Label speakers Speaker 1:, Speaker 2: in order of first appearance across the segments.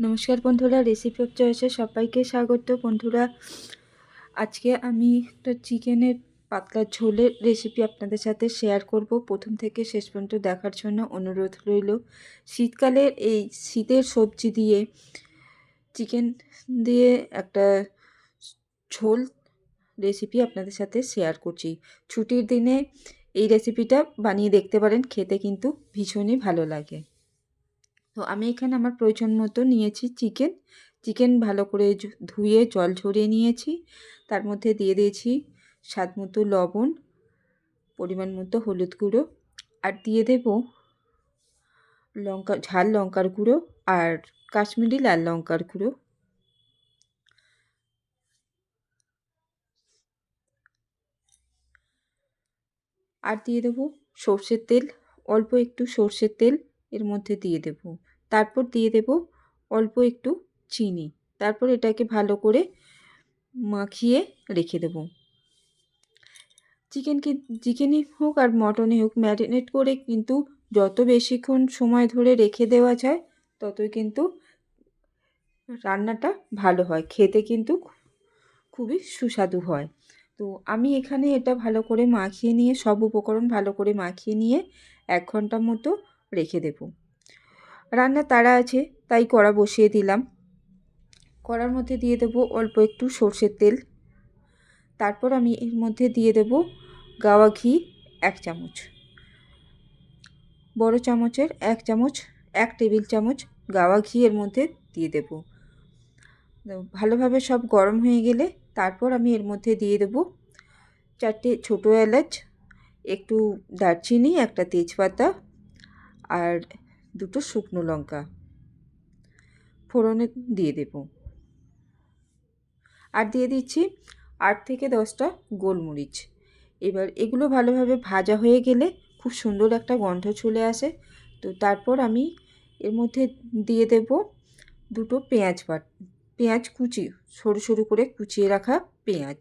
Speaker 1: নমস্কার বন্ধুরা রেসিপি চয়েসে সবাইকে স্বাগত। বন্ধুরা, আজকে আমি একটা চিকেনের পাতলা ঝোলের রেসিপি আপনাদের সাথে শেয়ার করব। প্রথম থেকে শেষ পর্যন্ত দেখার জন্য অনুরোধ রইল। শীতকালের এই শীতের সবজি দিয়ে, চিকেন দিয়ে একটা ঝোল রেসিপি আপনাদের সাথে শেয়ার করছি। ছুটির দিনে এই রেসিপিটা বানিয়ে দেখতে পারেন, খেতে কিন্তু ভীষণই ভালো লাগে। তো আমি এখানে আমার প্রয়োজন মতো নিয়েছি চিকেন। চিকেন ভালো করে ধুয়ে, জল ঝরিয়ে নিয়েছি। তার মধ্যে দিয়ে দিয়েছি স্বাদ মতো লবণ, পরিমাণ মতো হলুদ গুঁড়ো আর দিয়ে দেব লঙ্কা, ঝাল লঙ্কার গুঁড়ো আর কাশ্মীরি লাল লঙ্কার গুঁড়ো। আর দিয়ে দেবো সর্ষের তেল, অল্প একটু সর্ষের তেল এর মধ্যে দিয়ে দেব। তারপর দিয়ে দেব অল্প একটু চিনি। তারপর এটাকে ভালো করে মাখিয়ে রেখে দেব। চিকেনকে চিকেনই হোক আর মটনই হোক ম্যারিনেট করে কিন্তু যত বেশিক্ষণ সময় ধরে রেখে দেওয়া যায়, ততই কিন্তু রান্নাটা ভালো হয়। খেতে কিন্তু খুবই সুস্বাদু হয়। তো আমি এখানে এটা ভালো করে মাখিয়ে নিয়ে, সব উপকরণ ভালো করে মাখিয়ে নিয়ে এক ঘণ্টা মতো রেখে দেব। রান্না তাড়া আছে, তাই কড়া বসিয়ে দিলাম। কড়ার মধ্যে দিয়ে দেব অল্প একটু সর্ষের তেল। তারপর আমি এর মধ্যে দিয়ে দেব গাওয়া ঘি এক চামচ। বড় চামচের এক চামচ, এক টেবিল চামচ গাওয়া ঘি এর মধ্যে দিয়ে দেব। ভালোভাবে সব গরম হয়ে গেলে তারপর আমি এর মধ্যে দিয়ে দেব চারটে ছোটো এলাচ, একটু দারচিনি, একটা তেজপাতা আর দুটো শুকনো লঙ্কা। ফোড়নে দিয়ে দেব। আর দিয়ে দিচ্ছি আট থেকে দশটা গোলমরিচ। এবার এগুলো ভালোভাবে ভাজা হয়ে গেলে খুব সুন্দর একটা গন্ধ চলে আসে। তো তারপর আমি এর মধ্যে দিয়ে দেব দুটো পেঁয়াজ বাট, পেঁয়াজ কুচি, সরু সরু করে কুচিয়ে রাখা পেঁয়াজ।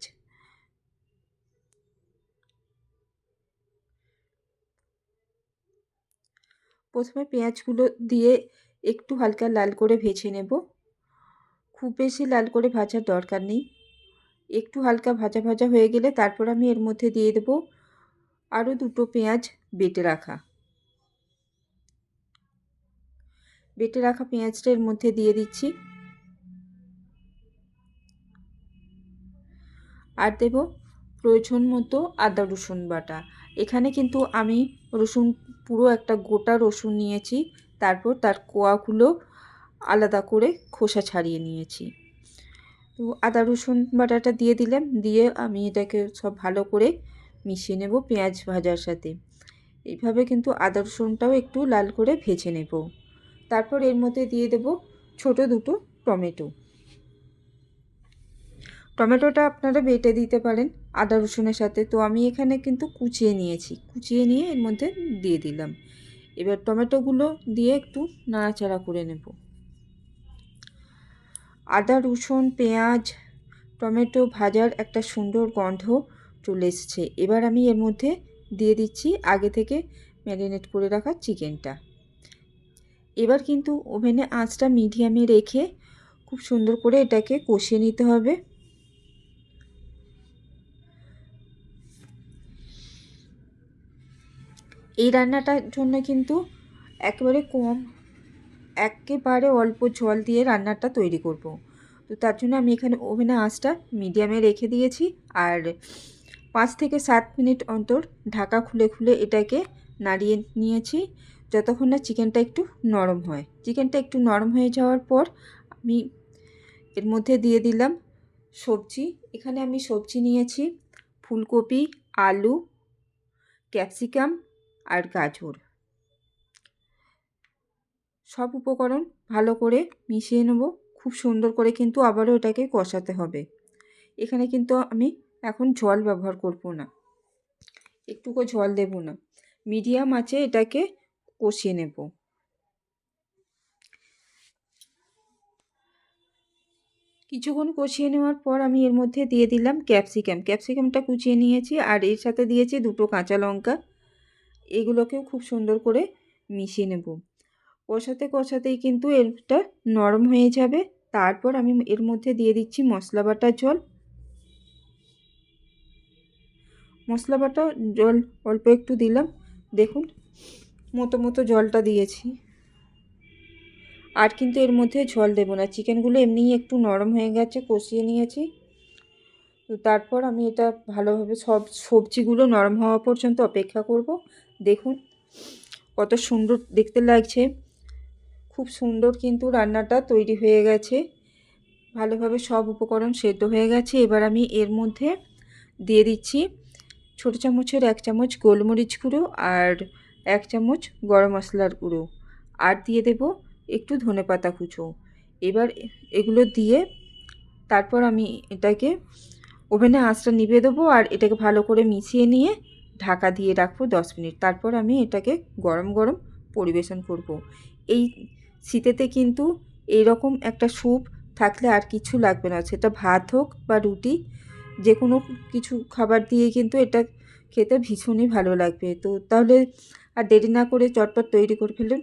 Speaker 1: প্রথমে পেঁয়াজগুলো দিয়ে একটু হালকা লাল করে ভেজে নেব। খুব বেশি লাল করে ভাজার দরকার নেই। একটু হালকা ভাজা ভাজা হয়ে গেলে তারপর আমি এর মধ্যে দিয়ে দেব আরও দুটো পেঁয়াজ বেটে রাখা। বেটে রাখা পেঁয়াজটা এর মধ্যে দিয়ে দিচ্ছি। আর দেব প্রয়োজন মতো আদা রসুন বাটা। এখানে কিন্তু আমি রসুন পুরো একটা গোটা রসুন নিয়েছি, তারপর তার কোয়াগুলো আলাদা করে খোসা ছাড়িয়ে নিয়েছি। তো আদা, রসুন বাটাটা দিয়ে দিলাম, দিয়ে আমি এটাকে সব ভালো করে মিশিয়ে নেব পেঁয়াজ ভাজার সাথে। এইভাবে কিন্তু আদা, রসুনটাও একটু লাল করে ভেজে নেব। তারপর এর মধ্যে দিয়ে দেব ছোট দুটো টমেটো। টমেটোটা আপনারা বেটে দিতে পারেন আদা রসুনের সাথে। তো আমি এখানে কিন্তু কুচিয়ে নিয়েছি। কুচিয়ে নিয়ে এর মধ্যে দিয়ে দিলাম। এবার টমেটোগুলো দিয়ে একটু নাড়াচাড়া করে নেব। আদা, রসুন, পেঁয়াজ, টমেটো ভাজার একটা সুন্দর গন্ধ চলে এসেছে। এবার আমি এর মধ্যে দিয়ে দিচ্ছি আগে থেকে ম্যারিনেট করে রাখা চিকেনটা। এবার কিন্তু ওভেনে আঁচটা মিডিয়ামে রেখে খুব সুন্দর করে এটাকে কষিয়ে নিতে হবে। এই রান্নাটার জন্য কিন্তু একেবারে কম, একেবারে অল্প জল দিয়ে রান্নাটা তৈরি করব। তো তার জন্য আমি এখানে ওভেনে আঁচটা মিডিয়ামে রেখে দিয়েছি আর পাঁচ থেকে সাত মিনিট অন্তর ঢাকা খুলে খুলে এটাকে নাড়িয়ে নিয়েছি যতক্ষণ না চিকেনটা একটু নরম হয় চিকেনটা একটু নরম হয়ে যাওয়ার পর আমি এর মধ্যে দিয়ে দিলাম সবজি এখানে আমি সবজি নিয়েছি, ফুলকপি, আলু, ক্যাপসিকাম আর গাজর। সব উপকরণ ভালো করে মিশিয়ে নেব। খুব সুন্দর করে কিন্তু আবারও এটাকে কষাতে হবে। এখানে কিন্তু আমি এখন জল ব্যবহার করব না। একটুকু জল দেব না। মিডিয়াম আছে এটাকে কষিয়ে নেব। কিছুক্ষণ কষিয়ে নেওয়ার পর আমি এর মধ্যে দিয়ে দিলাম ক্যাপসিকাম। ক্যাপসিকামটা কুচিয়ে নিয়েছি আর এর সাথে দিয়েছি দুটো কাঁচা লঙ্কা। এগুলোকেও খুব সুন্দর করে মিশিয়ে নেব। কষাতে কষাতেই কিন্তু এটা নরম হয়ে যাবে। তারপর আমি এর মধ্যে দিয়ে দিচ্ছি মশলা বাটার জল। মশলা বাটা জল অল্প একটু দিলাম। দেখুন, মতো মতো জলটা দিয়েছি। আর কিন্তু এর মধ্যে জল দেবো না। চিকেনগুলো এমনিই একটু নরম হয়ে গেছে, কষিয়ে নিয়েছি। তো তারপর আমি এটা ভালোভাবে সব সবজিগুলো নরম হওয়া পর্যন্ত অপেক্ষা করব। দেখুন, কত সুন্দর দেখতে লাগছে। খুব সুন্দর কিন্তু রান্নাটা তৈরি হয়ে গেছে। ভালোভাবে সব উপকরণ সেদ্ধ হয়ে গেছে। এবার আমি এর মধ্যে দিয়ে দিচ্ছি ছোট চামচের এক চামচ গোলমরিচ গুঁড়ো আর এক চামচ গরম মশলার গুঁড়ো। আর দিয়ে দেব একটু ধনে পাতা কুচো। এবার এগুলো দিয়ে তারপর আমি এটাকে ওভেনে আঁচটা নিভিয়ে দেবো আর এটাকে ভালো করে মিশিয়ে নিয়ে ঢাকা দিয়ে রাখব দশ মিনিট। তারপর আমি এটাকে গরম গরম পরিবেশন করব। এই শীতেতে কিন্তু এইরকম একটা স্যুপ থাকলে আর কিছু লাগবে না। সেটা ভাত হোক বা রুটি যে কোনো কিছু খাবার দিয়ে কিন্তু এটা খেতে ভীষণই ভালো লাগবে। তো তাহলে আর দেরি না করে চটপট তৈরি করে ফেলুন।